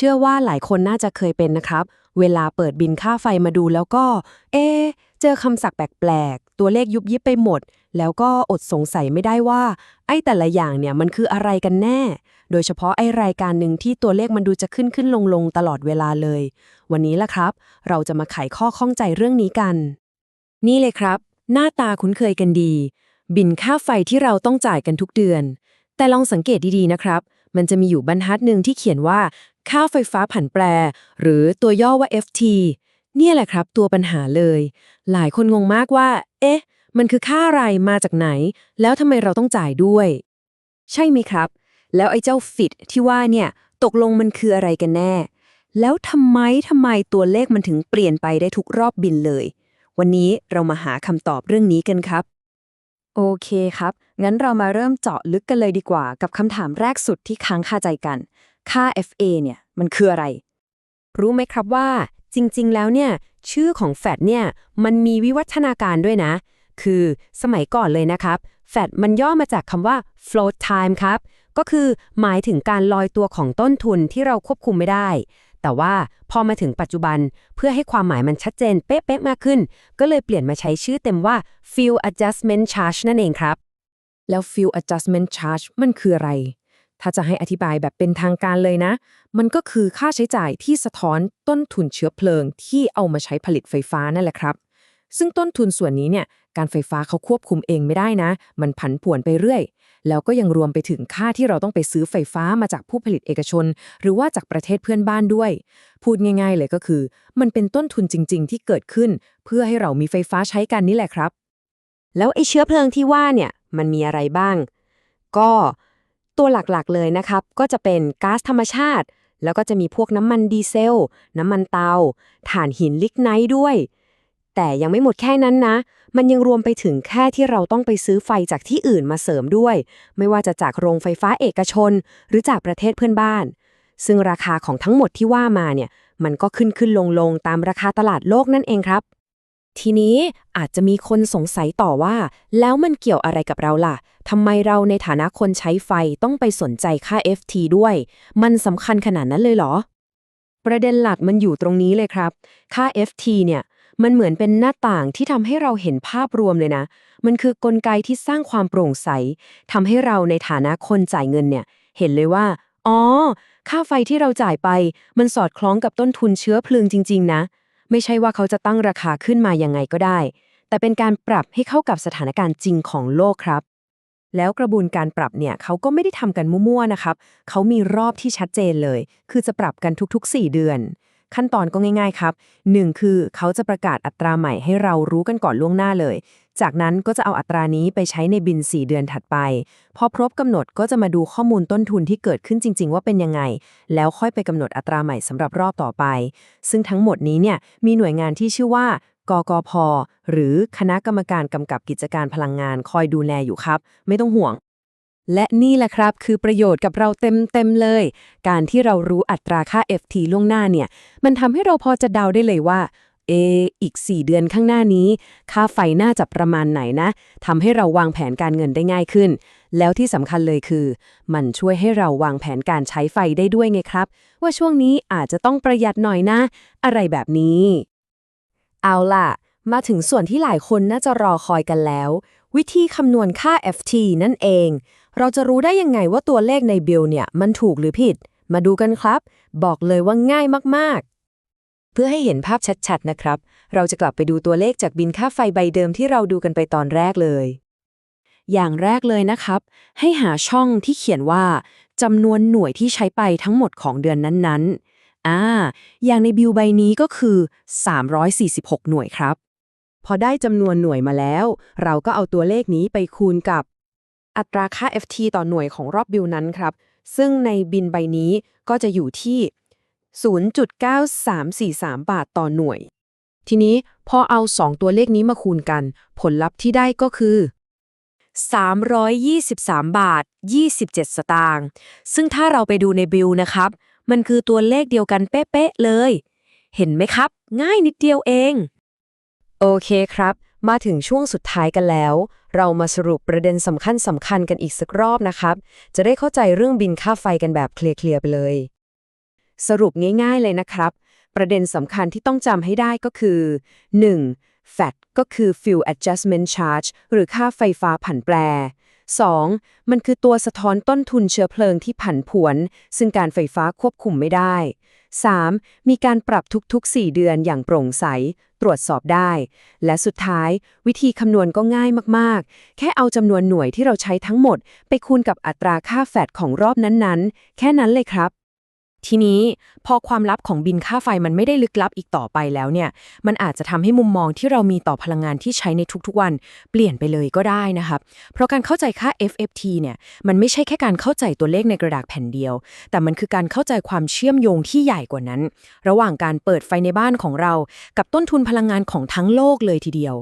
เชื่อว่าหลายคนน่าจะเคยเป็นนะครับ เวลาเปิดบินค่าไฟมาดูแล้วก็ เอะเจอคำศัพท์แปลกๆ ตัวเลขยุบยิบไปหมด แล้วก็อดสงสัยไม่ได้ว่า ไอ้แต่ละอย่างเนี่ยมันคืออะไรกันแน่ โดยเฉพาะไอ้รายการหนึ่งที่ตัวเลขมันดูจะขึ้นขึ้นลงลงตลอดเวลาเลย วันนี้ล่ะครับ เราจะมาไขข้อข้องใจเรื่องนี้กัน นี่เลยครับ หน้าตาคุ้นเคยกันดี บินค่าไฟที่เราต้องจ่ายกันทุกเดือน แต่ลองสังเกตดีๆนะครับ มันจะมีอยู่บรรทัดหนึ่งที่เขียนว่า ค่าไฟฟ้าผันแปร หรือตัวย่อว่า FT เนี่ยแหละครับตัวปัญหาเลย หลายคนงงมากว่า เอ๊ะ มันคือค่าอะไรมาจากไหน แล้วทำไมเราต้องจ่ายด้วย ใช่ไหมครับ แล้วไอ้เจ้าฟิตที่ว่าเนี่ยตกลงมันคืออะไรกันแน่ แล้วทำไมทำไมตัวเลขมันถึงเปลี่ยนไปได้ทุกรอบบินเลย วันนี้เรามาหาคำตอบเรื่องนี้กันครับ โอเคครับ งั้นเรามาเริ่มเจาะลึกกันเลยดีกว่า กับคำถามแรกสุดที่ค้างคาใจกัน ค่า FA เนี่ย มันคืออะไร รู้ไหมครับว่า จริง ๆ แล้วเนี่ย ชื่อของแฟดเนี่ย มันมีวิวัฒนาการด้วยนะ คือสมัยก่อนเลยนะครับแฟดมันย่อมาจากคำว่า float time ครับ ก็คือหมายถึงการลอยตัวของต้นทุนที่เราควบคุมไม่ได้ แต่ว่าพอมาถึงปัจจุบันเพื่อให้ความหมายมันชัดเจนเป๊ะๆมากขึ้น ก็เลยเปลี่ยนมาใช้ชื่อเต็มว่า fuel adjustment charge นั่นเองครับ แล้ว fuel adjustment charge มันคืออะไร ถ้าจะให้อธิบายแบบเป็นทางการเลยนะ มันก็คือค่าใช้จ่ายที่สะท้อนต้นทุนเชื้อเพลิงที่เอามาใช้ผลิตไฟฟ้านั่นแหละครับ ซึ่งต้นทุนส่วนนี้เนี่ย การไฟฟ้าเขาควบคุมเองไม่ได้นะ มันผันผวนไปเรื่อย แล้วก็ยังรวมไปถึงค่าที่เราต้องไปซื้อไฟฟ้ามาจากผู้ผลิตเอกชน หรือว่าจากประเทศเพื่อนบ้านด้วย พูดง่าย ๆ เลยก็คือ มันเป็นต้นทุนจริง ๆ ที่เกิดขึ้น เพื่อให้เรามีไฟฟ้าใช้กันนี่แหละครับ แล้วไอ้เชื้อเพลิงที่ว่าเนี่ย มันมีอะไรบ้าง ก็ ตัวหลักๆเลยนะครับ ก็จะเป็นก๊าซธรรมชาติ แล้วก็จะมีพวกน้ำมันดีเซล น้ำมันเตา ถ่านหินลิกไนท์ด้วย แต่ยังไม่หมดแค่นั้นนะ มันยังรวมไปถึงแค่ที่เราต้องไปซื้อไฟจากที่อื่นมาเสริมด้วย ไม่ว่าจะจากโรงไฟฟ้าเอกชน หรือจากประเทศเพื่อนบ้าน ซึ่งราคาของทั้งหมดที่ว่ามาเนี่ย มันก็ขึ้นขึ้นลงลงตามราคาตลาดโลกนั่นเองครับ ทีนี้อาจจะมีคนสงสัยต่อว่า แล้วมันเกี่ยวอะไรกับเราล่ะทำไมเราในฐานะคนใช้ไฟต้องไปสนใจค่า FT ด้วย มันสำคัญขนาดนั้นเลยเหรอ ประเด็นหลักมันอยู่ตรงนี้เลยครับ ค่า FT เนี่ย มันเหมือนเป็นหน้าต่างที่ทำให้เราเห็นภาพรวมเลยนะ มันคือกลไกที่สร้างความโปร่งใสทำให้เราในฐานะคนจ่ายเงินเนี่ย เห็นเลยว่า อ๋อ ค่าไฟที่เราจ่ายไป มันสอดคล้องกับต้นทุนเชื้อเพลิงจริง ๆ นะ ไม่ใช่ว่าเขาจะตั้งราคาขึ้นมายังไงก็ได้ แต่เป็นการปรับให้เข้ากับสถานการณ์จริงของโลกครับ แล้วกระบวนการปรับเนี่ยเขาก็ไม่ได้ทำกันมั่วๆนะครับ เขามีรอบที่ชัดเจนเลย คือจะปรับกันทุกๆ 4 เดือน ขั้นตอนก็ง่าย ๆ ครับ 1 คือเขาจะประกาศอัตราใหม่ให้เรารู้กันก่อนล่วงหน้าเลย จากนั้นก็จะเอาอัตรานี้ไปใช้ในบิน 4 เดือนถัดไป พอครบกำหนดก็จะมาดูข้อมูลต้นทุนที่เกิดขึ้นจริง ๆ ว่าเป็นยังไง แล้วค่อยไปกำหนดอัตราใหม่สำหรับรอบต่อไป ซึ่งทั้งหมดนี้เนี่ยมีหน่วยงานที่ชื่อว่ากกพ หรือคณะกรรมการกำกับกิจการพลังงานคอยดูแลอยู่ครับ ไม่ต้องห่วง และนี่แหละครับคือประโยชน์กับเราเต็มๆเลย การที่เรารู้อัตราค่า FT ล่วงหน้าเนี่ย มันทำให้เราพอจะเดาได้เลยว่า เอ อีก 4 เดือนข้างหน้านี้ ค่าไฟน่าจะประมาณไหนนะทำให้เราวางแผนการเงินได้ง่ายขึ้น แล้วที่สำคัญเลยคือ มันช่วยให้เราวางแผนการใช้ไฟได้ด้วยไงครับ ว่าช่วงนี้อาจจะต้องประหยัดหน่อยนะ อะไรแบบนี้ เอาล่ะ มาถึงส่วนที่หลายคนน่าจะรอคอยกันแล้ว วิธีคำนวณค่า FT นั่นเอง เราจะรู้ได้ยังไงว่าตัวเลขในบิลเนี่ยมันถูกหรือผิด มาดูกันครับ บอกเลยว่าง่ายมากๆ เพื่อให้เห็นภาพชัดๆนะครับ เราจะกลับไปดูตัวเลขจากบินค่าไฟใบเดิมที่เราดูกันไปตอนแรกเลย อย่างแรกเลยนะครับ ให้หาช่องที่เขียนว่าจำนวนหน่วยที่ใช้ไปทั้งหมดของเดือนนั้นๆ อ่า อย่างในบิลใบนี้ก็คือ 346 หน่วยครับ พอได้จำนวนหน่วยมาแล้ว เราก็เอาตัวเลขนี้ไปคูณกับ อัตราค่า FT ต่อหน่วยของรอบบิลนั้นครับ ซึ่งในบินใบนี้ก็จะอยู่ที่ 0.9343 บาทต่อหน่วย ทีนี้พอเอา 2 ตัวเลขนี้มาคูณกัน ผลลัพธ์ที่ได้ก็คือ 323 บาท 27 สตางค์ ซึ่งถ้าเราไปดูในบิลนะครับ มันคือตัวเลขเดียวกันเป๊ะๆเลย เห็นไหมครับ ง่ายนิดเดียวเอง โอเคครับ มาถึงช่วงสุดท้ายกันแล้ว เรามาสรุปประเด็นสำคัญสำคัญกันอีกสักรอบนะครับ จะได้เข้าใจเรื่องบินค่าไฟกันแบบเคลียร์ๆไปเลย สรุปง่ายๆเลยนะครับ ประเด็นสำคัญที่ต้องจำให้ได้ก็คือ 1. FAT ก็คือ Fuel Adjustment Charge หรือค่าไฟฟ้าผันแปร 2. มันคือตัวสะท้อนต้นทุนเชื้อเพลิงที่ผันผวน ซึ่งการไฟฟ้าควบคุมไม่ได้ 3. มีการปรับทุกๆ 4 เดือนอย่างโปร่งใส ตรวจสอบได้ และสุดท้าย วิธีคำนวณก็ง่ายมากๆ แค่เอาจำนวนหน่วยที่เราใช้ทั้งหมด ไปคูณกับอัตราค่าแฟดของรอบนั้นๆ แค่นั้นเลยครับ ทีนี้พอความลับของบินค่าไฟมันไม่ได้ลึกลับอีกต่อไปแล้วเนี่ย มันอาจจะทำให้มุมมองที่เรามีต่อพลังงานที่ใช้ในทุกๆวัน เปลี่ยนไปเลยก็ได้นะครับ เพราะการเข้าใจค่า FFT เนี่ย มันไม่ใช่แค่การเข้าใจตัวเลขในกระดาษแผ่นเดียว แต่มันคือการเข้าใจความเชื่อมโยงที่ใหญ่กว่านั้น ระหว่างการเปิดไฟในบ้านของเรา กับต้นทุนพลังงานของทั้งโลกเลยทีเดียว